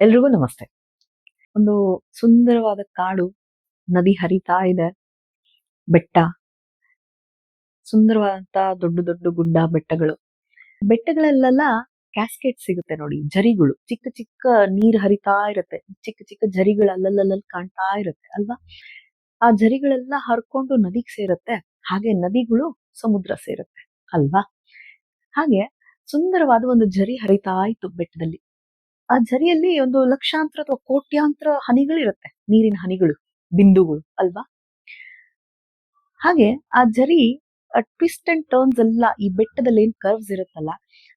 ಎಲ್ರಿಗೂ ನಮಸ್ತೆ. ಒಂದು ಸುಂದರವಾದ ಕಾಡು, ನದಿ ಹರಿತಾ ಇದೆ. ಬೆಟ್ಟ. ಸುಂದರವಾದಂತ ದೊಡ್ಡ ದೊಡ್ಡ ಗುಡ್ಡ ಬೆಟ್ಟಗಳು. ಬೆಟ್ಟಗಳಲ್ಲೆಲ್ಲ ಕ್ಯಾಸ್ಕೇಟ್ ಸಿಗುತ್ತೆ ನೋಡಿ ಜರಿಗಳು ಚಿಕ್ಕ ಚಿಕ್ಕ ನೀರ್ ಹರಿತಾ ಇರುತ್ತೆ. ಚಿಕ್ಕ ಚಿಕ್ಕ ಜರಿಗಳು ಅಲ್ಲಲ್ಲಲ್ಲಿ ಕಾಣ್ತಾ ಇರುತ್ತೆ ಅಲ್ವಾ? ಆ ಜರಿಗಳೆಲ್ಲ ಹರ್ಕೊಂಡು ನದಿಗೆ ಸೇರುತ್ತೆ. ಹಾಗೆ ನದಿಗಳು ಸಮುದ್ರ ಸೇರುತ್ತೆ ಅಲ್ವಾ? ಹಾಗೆ ಸುಂದರವಾದ ಒಂದು ಜರಿ ಹರಿತಾ ಇತ್ತು ಬೆಟ್ಟದಲ್ಲಿ. ಆ ಝರಿಯಲ್ಲಿ ಒಂದು ಲಕ್ಷಾಂತರ ಅಥವಾ ಕೋಟ್ಯಾಂತರ ಹನಿಗಳಿರುತ್ತೆ, ನೀರಿನ ಹನಿಗಳು, ಬಿಂದುಗಳು ಅಲ್ವಾ? ಹಾಗೆ ಆ ಝರಿ ಟ್ವಿಸ್ಟ್ ಅಂಡ್ ಟರ್ನ್ಸ್ ಎಲ್ಲ ಈ ಬೆಟ್ಟದಲ್ಲಿ ಏನ್ ಕರ್ವ್ಸ್ ಇರುತ್ತಲ್ಲ,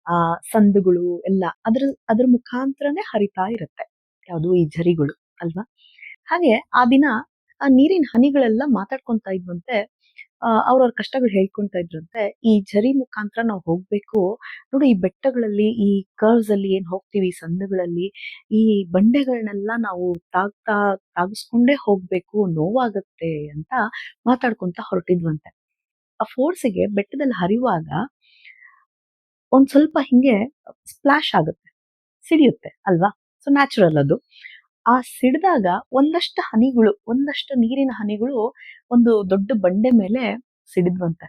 ಆ ಸಂದುಗಳು ಎಲ್ಲ ಅದ್ರ ಅದ್ರ ಮುಖಾಂತರನೇ ಹರಿತಾ ಇರುತ್ತೆ, ಯಾವುದು ಈ ಝರಿಗಳು ಅಲ್ವಾ? ಹಾಗೆ ಆ ದಿನ ಆ ನೀರಿನ ಹನಿಗಳೆಲ್ಲ ಮಾತಾಡ್ಕೊಂತ ಇದ್ವಂತೆ ಅವ್ರವ್ರ ಕಷ್ಟಗಳು ಹೇಳ್ಕೊಂತ ಇದ್ರಂತೆ. ಈ ಜರಿ ಮುಖಾಂತರ ನಾವು ಹೋಗ್ಬೇಕು. ನೋಡಿ, ಈ ಬೆಟ್ಟಗಳಲ್ಲಿ, ಈ ಕರ್ವ್ಸ್ ಅಲ್ಲಿ ಏನ್ ಹೋಗ್ತೀವಿ ಸಂದುಗಳಲ್ಲಿ, ಈ ಬಂಡೆಗಳನ್ನೆಲ್ಲ ನಾವು ತಾಗ್ತಾ, ತಾಗಿಸ್ಕೊಂಡೇ ಹೋಗ್ಬೇಕು, ನೋವಾಗತ್ತೆ ಅಂತ ಮಾತಾಡ್ಕೊಂತ ಹೊರಟಿದ್ವಂತೆ. ಆ ಫೋರ್ಸಿಗೆ ಬೆಟ್ಟದಲ್ಲಿ ಹರಿಯುವಾಗ ಒಂದ್ ಸ್ವಲ್ಪ ಹಿಂಗೆ ಸ್ಪ್ಲಾಶ್ ಆಗುತ್ತೆ, ಸಿಡಿಯುತ್ತೆ ಅಲ್ವಾ? ಸೊ ನ್ಯಾಚುರಲ್ ಅದು. ಆ ಸಿಡಿದಾಗ ಒಂದಷ್ಟು ಹನಿಗಳು, ಒಂದಷ್ಟು ನೀರಿನ ಹನಿಗಳು ಒಂದು ದೊಡ್ಡ ಬಂಡೆ ಮೇಲೆ ಸಿಡಿದ್ವಂತೆ.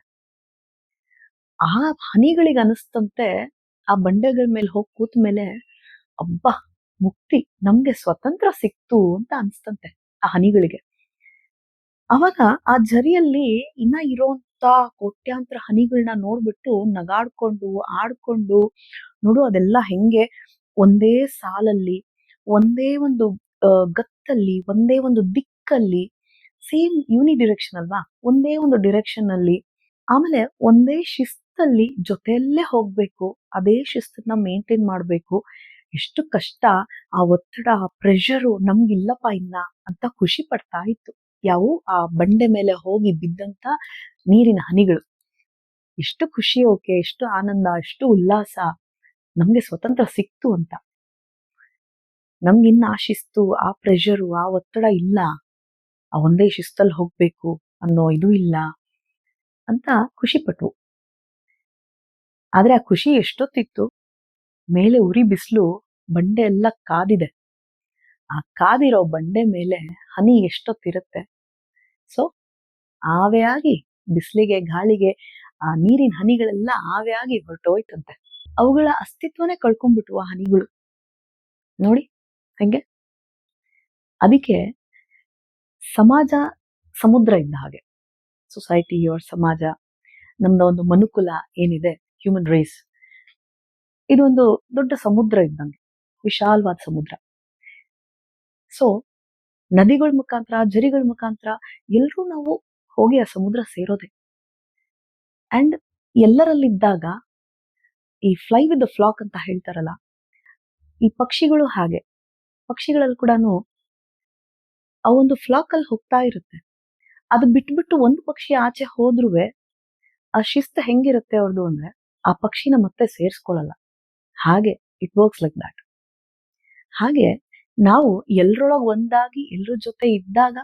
ಆ ಹನಿಗಳಿಗೆ ಅನಿಸ್ತಂತೆ ಆ ಬಂಡೆಗಳ ಮೇಲೆ ಹೋಗಿ ಕೂತ ಮೇಲೆ, ಅಬ್ಬಾ, ಮುಕ್ತಿ, ನಮ್ಗೆ ಸ್ವತಂತ್ರ ಸಿಕ್ತು ಅಂತ ಅನ್ಸ್ತಂತೆ ಆ ಹನಿಗಳಿಗೆ. ಅವಾಗ ಆ ಜರಿಯಲ್ಲಿ ಇನ್ನ ಇರೋಂತ ಕೋಟ್ಯಾಂತರ ಹನಿಗಳನ್ನ ನೋಡ್ಬಿಟ್ಟು ನಗಾಡ್ಕೊಂಡು, ಆಡ್ಕೊಂಡು, ನೋಡು, ಅದೆಲ್ಲ ಹೆಂಗೆ? ಒಂದೇ ಸಾಲಲ್ಲಿ, ಒಂದೇ ಒಂದು ಗತ್ತಲ್ಲಿ, ಒಂದೇ ಒಂದು ದಿಕ್ಕಲ್ಲಿ ಸೇಮ್ ಯೂನಿ ಡಿರೆಕ್ಷನ್ ಅಲ್ವಾ? ಒಂದೇ ಒಂದು ಡಿರೆಕ್ಷನ್ ಅಲ್ಲಿ, ಆಮೇಲೆ ಒಂದೇ ಶಿಸ್ತಲ್ಲಿ ಜೊತೆಯಲ್ಲೇ ಹೋಗ್ಬೇಕು, ಅದೇ ಶಿಸ್ತನ್ನ ಮೇಂಟೈನ್ ಮಾಡ್ಬೇಕು. ಎಷ್ಟು ಕಷ್ಟ, ಆ ಒತ್ತಡ, ಆ ಪ್ರೆಷರು ನಮ್ಗಿಲ್ಲಪ್ಪ ಇನ್ನ ಅಂತ ಖುಷಿ ಪಡ್ತಾ ಇತ್ತು. ಯಾವ ಆ ಬಂಡೆ ಮೇಲೆ ಹೋಗಿ ಬಿದ್ದಂತ ನೀರಿನ ಹನಿಗಳು. ಎಷ್ಟು ಖುಷಿ ಓಕೆ, ಎಷ್ಟು ಆನಂದ, ಎಷ್ಟು ಉಲ್ಲಾಸ, ನಮ್ಗೆ ಸ್ವತಂತ್ರ ಸಿಕ್ತು ಅಂತ. ನಮ್ಗಿನ್ನ ಆ ಶಿಸ್ತು, ಆ ಪ್ರೆಷರು ಆ ಒತ್ತಡ ಇಲ್ಲ. ಆ ಒಂದೇ ಶಿಸ್ತಲ್ಲಿ ಹೋಗ್ಬೇಕು ಅನ್ನೋ ಇದು ಇಲ್ಲ ಅಂತ ಖುಷಿ ಪಟ್ವು ಆದ್ರೆ ಆ ಖುಷಿ ಎಷ್ಟೊತ್ತಿತ್ತು? ಮೇಲೆ ಉರಿ ಬಿಸಿಲು, ಬಂಡೆ ಎಲ್ಲ ಕಾದಿದೆ. ಆ ಕಾದಿರೋ ಬಂಡೆ ಮೇಲೆ ಹನಿ ಎಷ್ಟೊತ್ತಿರುತ್ತೆ? ಸೊ ಆವೆ ಆಗಿ ಬಿಸಿಲಿಗೆ, ಗಾಳಿಗೆ, ಆ ನೀರಿನ ಹನಿಗಳೆಲ್ಲ ಆವೆ ಆಗಿ ಹೊರಟೋಯ್ತಂತೆ. ಅವುಗಳ ಅಸ್ತಿತ್ವನೇ ಕಳ್ಕೊಂಡ್ಬಿಟ್ವು ಆ ಹನಿಗಳು. ನೋಡಿ, ಹೆಂಗೆ? ಅದಕ್ಕೆ ಸಮಾಜ ಸಮುದ್ರ ಇದ್ದ ಹಾಗೆ. ಸೊಸೈಟಿ ಯೋರ್ ಸಮಾಜ ನಮ್ದ ಒಂದು ಮನುಕುಲ ಏನಿದೆ ಹ್ಯೂಮನ್ ರೇಸ್ ಇದೊಂದು ದೊಡ್ಡ ಸಮುದ್ರ ಇದ್ದಂಗೆ, ವಿಶಾಲವಾದ ಸಮುದ್ರ. ಸೊ ನದಿಗಳ ಮುಖಾಂತರ ಜರಿಗಳ ಮುಖಾಂತರ ಎಲ್ಲರೂ ನಾವು ಹೋಗಿ ಆ ಸಮುದ್ರ ಸೇರೋದೆ. ಅಂಡ್ ಎಲ್ಲರಲ್ಲಿದ್ದಾಗ ಈ ಫ್ಲೈ ವಿತ್ ದ ಫ್ಲಾಕ್ ಅಂತ ಹೇಳ್ತಾರಲ್ಲ, ಈ ಪಕ್ಷಿಗಳು ಹಾಗೆ. ಪಕ್ಷಿಗಳಲ್ಲಿ ಕೂಡ ಆ ಒಂದು ಫ್ಲಾಕ್ ಅಲ್ಲಿ ಹೋಗ್ತಾ ಇರುತ್ತೆ. ಅದು ಬಿಟ್ಬಿಟ್ಟು ಒಂದು ಪಕ್ಷಿ ಆಚೆ ಹೋದ್ರೂ ಆ ಶಿಸ್ತು ಹೆಂಗಿರುತ್ತೆ ಅವ್ರದ್ದು ಅಂದ್ರೆ, ಆ ಪಕ್ಷಿನ ಮತ್ತೆ ಸೇರಿಸ್ಕೊಳ್ಳಲ್ಲ ಹಾಗೆ ಇಟ್ ವರ್ಕ್ಸ್ ಲೈಕ್ ದಾಟ್ ಹಾಗೆ, ನಾವು ಎಲ್ರೊಳಗ್ ಒಂದಾಗಿ ಎಲ್ಲರ ಜೊತೆ ಇದ್ದಾಗ,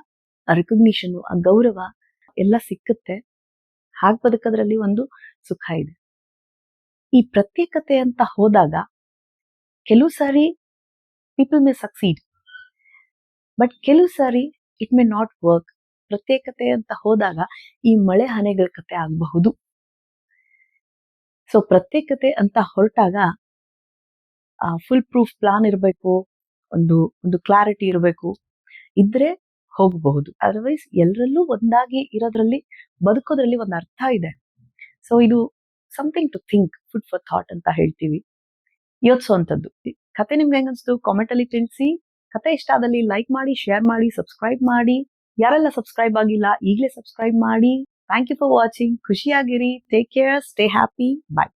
ಆ ರೆಕಗ್ನಿಷನ್ ಆ ಗೌರವ ಎಲ್ಲ ಸಿಕ್ಕುತ್ತೆ. ಹಾಗೆ ಬದುಕೋದ್ರಲ್ಲಿ ಒಂದು ಸುಖ ಇದೆ. ಈ ಪ್ರತ್ಯೇಕತೆ ಅಂತ ಹೋದಾಗ, ಕೆಲವು ಸಾರಿ ಪೀಪಲ್ ಮೇ ಸಕ್ಸೀಡ್ ಬಟ್ ಕೆಲವು ಸಾರಿ ಇಟ್ ಮೇ ನಾಟ್ ವರ್ಕ್ ಪ್ರತ್ಯೇಕತೆ ಅಂತ ಹೋದಾಗ ಈ ಮಳೆ ಹನೆಗಳ ಕತೆ ಆಗಬಹುದು. ಸೊ ಪ್ರತ್ಯೇಕತೆ ಅಂತ ಹೊರಟಾಗ ಫುಲ್ ಪ್ರೂಫ್ ಪ್ಲಾನ್ ಇರಬೇಕು, ಒಂದು ಒಂದು ಕ್ಲಾರಿಟಿ ಇರಬೇಕು, ಇದ್ರೆ ಹೋಗಬಹುದು. ಅದರ್ವೈಸ್ ಎಲ್ಲರಲ್ಲೂ ಒಂದಾಗಿ ಇರೋದ್ರಲ್ಲಿ, ಬದುಕೋದ್ರಲ್ಲಿ ಒಂದು ಅರ್ಥ ಇದೆ. ಸೊ ಇದು something to think food for thought ಅಂತ ಹೇಳ್ತೀವಿ. ಯೋಚಿಸುವಂಥದ್ದು ಕತೆ ನಿಮ್ಗೆ ಹೆಂಗನ್ಸ್ತು? ಕಾಮೆಂಟ್ ಅಲ್ಲಿ ತಿಳಿಸಿ. ಕತೆ ಇಷ್ಟ ಆದಲ್ಲಿ ಲೈಕ್ ಮಾಡಿ ಶೇರ್ ಮಾಡಿ ಸಬ್ಸ್ಕ್ರೈಬ್ ಮಾಡಿ. ಯಾರೆಲ್ಲ ಸಬ್ಸ್ಕ್ರೈಬ್ ಆಗಿಲ್ಲ ಈಗಲೇ ಸಬ್ಸ್ಕ್ರೈಬ್ ಮಾಡಿ. Thank you for watching ಖುಷಿಯಾಗಿರಿ. Take care stay happy bye